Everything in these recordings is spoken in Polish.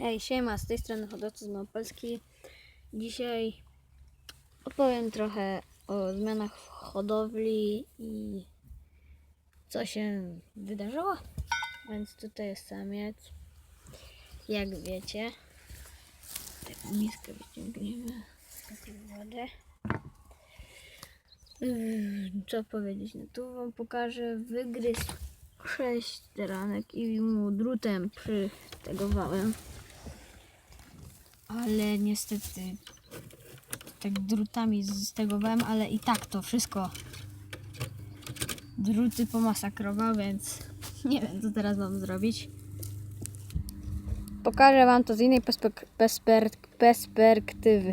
Hej, siema, z tej strony hodowcy z Małopolski. Dzisiaj opowiem trochę o zmianach w hodowli i co się wydarzyło. Więc tutaj jest samiec, jak wiecie. Taką miskę wyciągniemy z wodę. Yy, Co powiedzieć? No tu wam pokażę. Wygryzł sześć ranek i mu drutem przytegowałem. Ale niestety tak drutami stegowałem, ale i tak to wszystko druty pomasakrował, więc nie wiem co teraz mam zrobić. Pokażę wam to z innej perspek- persper- perspektywy.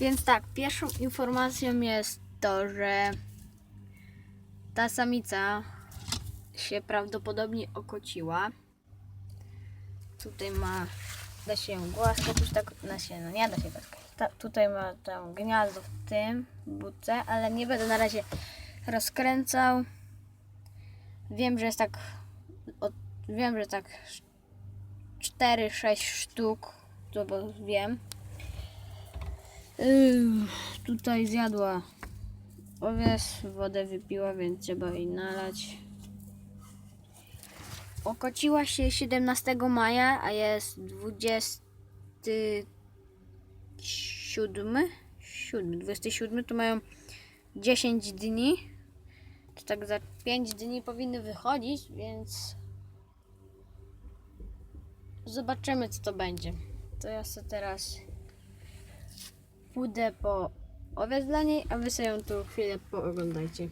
Więc tak, pierwszą informacją jest to, że ta samica się prawdopodobnie okociła. Tutaj ma, da się ją głaskać, już tak da się, no nie da się głaskać. Ta, tutaj ma tam gniazdo w tym budce, ale nie będę na razie rozkręcał. Wiem, że jest tak, od, wiem, że tak 4-6 sztuk, to bo wiem. Yy, tutaj zjadła owies, wodę wypiła, więc trzeba jej nalać. Okociła się 17 maja, a jest 27. 7, 27 to mają 10 dni. To tak za 5 dni powinny wychodzić, więc zobaczymy co to będzie. To ja sobie teraz pójdę po owiec dla niej, a wy sobie ją tu chwilę pooglądajcie.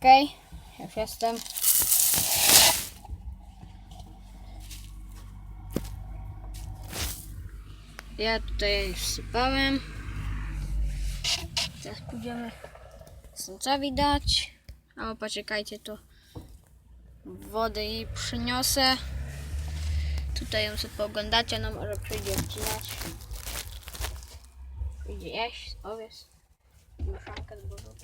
Okej, już jestem. Ja tutaj już sypałem. Teraz pójdziemy słońcowi dać. A poczekajcie, to wodę jej przyniosę. Tutaj ją sobie pooglądacie, no może przyjdzie odcinać. Przyjdzie jeść, owiec, mieszankę z.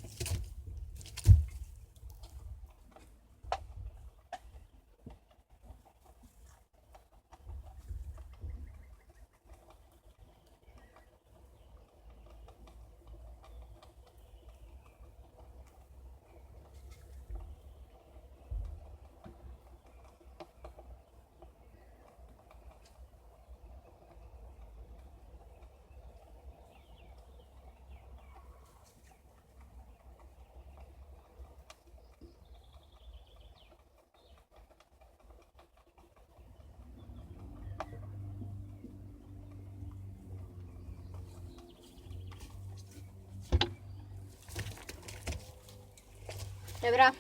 Dobra,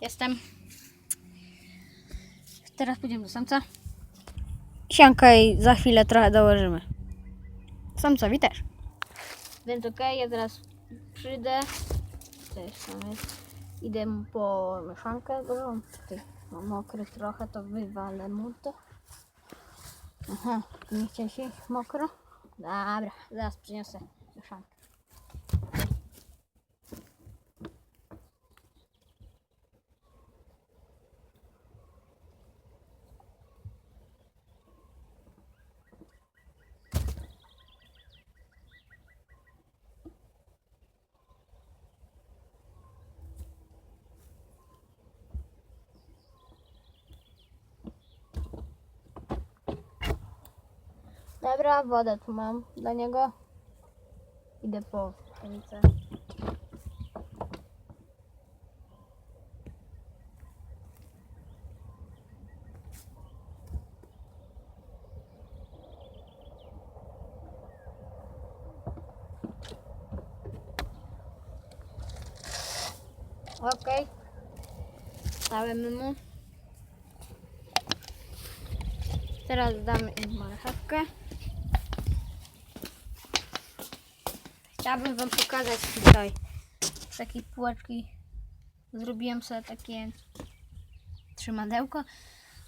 jestem. Teraz pójdziemy do samca. Sianka i za chwilę trochę dołożymy. Samcowi też. Więc okej, ja teraz przyjdę. To jest samiec. Idę po mieszankę. Bo on tutaj ma mokry trochę, to wywalę mu to. Aha, nie chce się mokro? Dobra, zaraz przyniosę mieszankę. Dobra, wodę tu mam dla niego. Idę po pszenicę. Okej. Dałem mu. Teraz damy im marchewkę. Chciałabym Wam pokazać tutaj z takiej półeczki zrobiłem sobie takie trzymadełko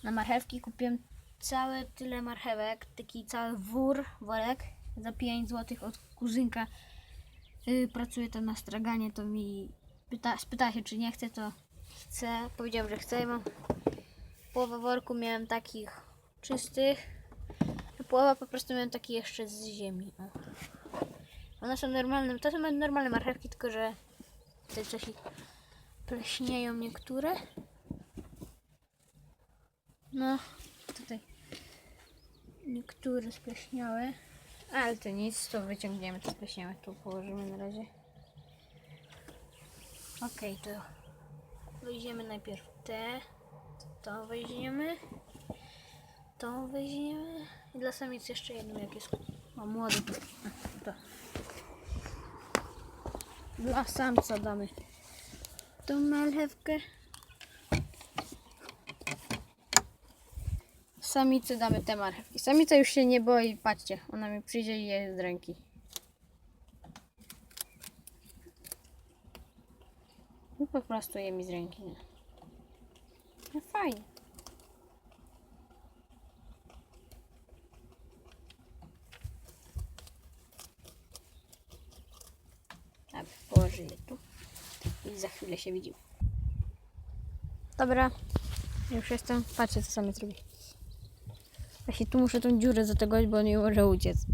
na marchewki. Kupiłem całe tyle marchewek, taki cały wór, worek za 5 zł od kuzynka. Yy, pracuje tam na straganie, to mi pyta, spytała się, czy nie chcę, to chcę. Powiedziałem, że chcę i mam połowę worku miałem takich czystych, połowa po prostu miałem takie jeszcze z ziemi. O. One są normalne, to są normalne marchewki, tylko że tutaj coś ich pleśnieją niektóre. No, tutaj niektóre spleśniały. Ale to nic, to wyciągniemy to spleśniałe, tu położymy na razie. Okej, to weźmiemy najpierw te, to weźmiemy, to weźmiemy i dla samic jeszcze jedną, jak jest o, młody. To. Dla samca damy tą marchewkę. Samicy damy te marchewki. Samica już się nie boi, patrzcie, ona mi przyjdzie i je z ręki. No po prostu je mi z ręki. No fajnie. Je tu i za chwilę się widzimy. Dobra, już jestem. Patrzcie, co samiec robi. Właśnie tu muszę tą dziurę zategować, bo nie może uciec.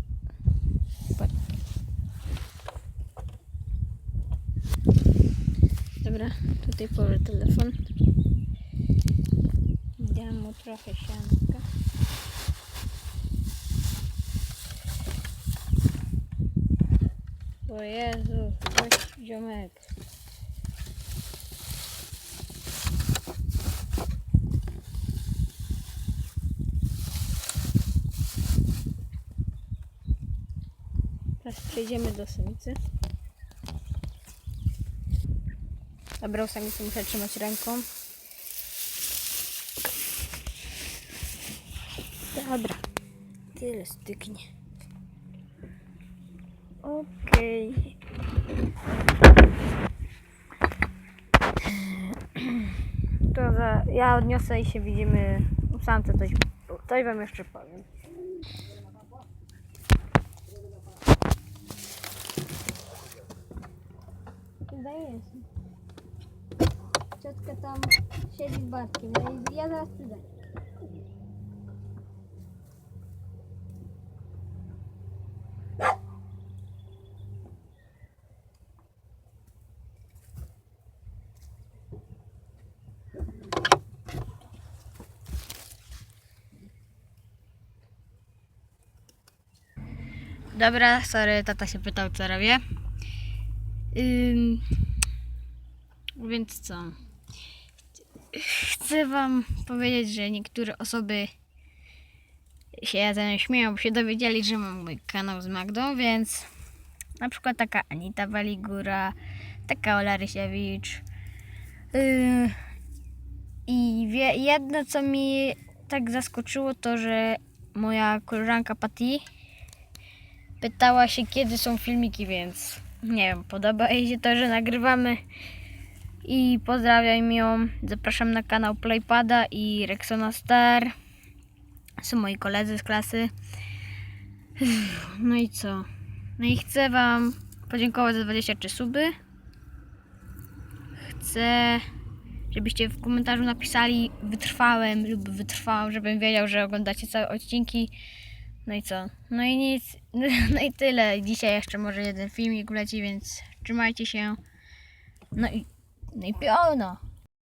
Dobra, tutaj położę telefon. Dam mu trochę sianka. O Jezu, gość ziomek. Teraz przejdziemy do samicy. Dobra, u samicy muszę trzymać ręką. Dobra, tyle styknie. Okej. To za, ja odniosę i się widzimy u samce coś, coś wam jeszcze powiem. Wydaje się. Ciotka tam siedzi z Bartkiem. I ja zaraz przyjdę. Dobra, sorry, tata się pytał, co robię. Więc co? Chcę wam powiedzieć, że niektóre osoby się ze mną śmieją, bo się dowiedzieli, że mam mój kanał z Magdą, więc na przykład taka Anita Waligura, taka Ola Rysiewicz. Yy, I wie, jedno, co mi tak zaskoczyło, to że moja koleżanka Patty pytała się, kiedy są filmiki, więc nie wiem, podoba jej się to, że nagrywamy. I pozdrawiam ją. Zapraszam na kanał Playpada i Rexona Star. Są moi koledzy z klasy. No i co? No i chcę Wam podziękować za 23 suby. Chcę, żebyście w komentarzu napisali wytrwałem lub wytrwałam, żebym wiedział, że oglądacie całe odcinki. No i co? No i nic. No i tyle. Dzisiaj jeszcze może jeden filmik wleci, więc trzymajcie się. No i, no i piono.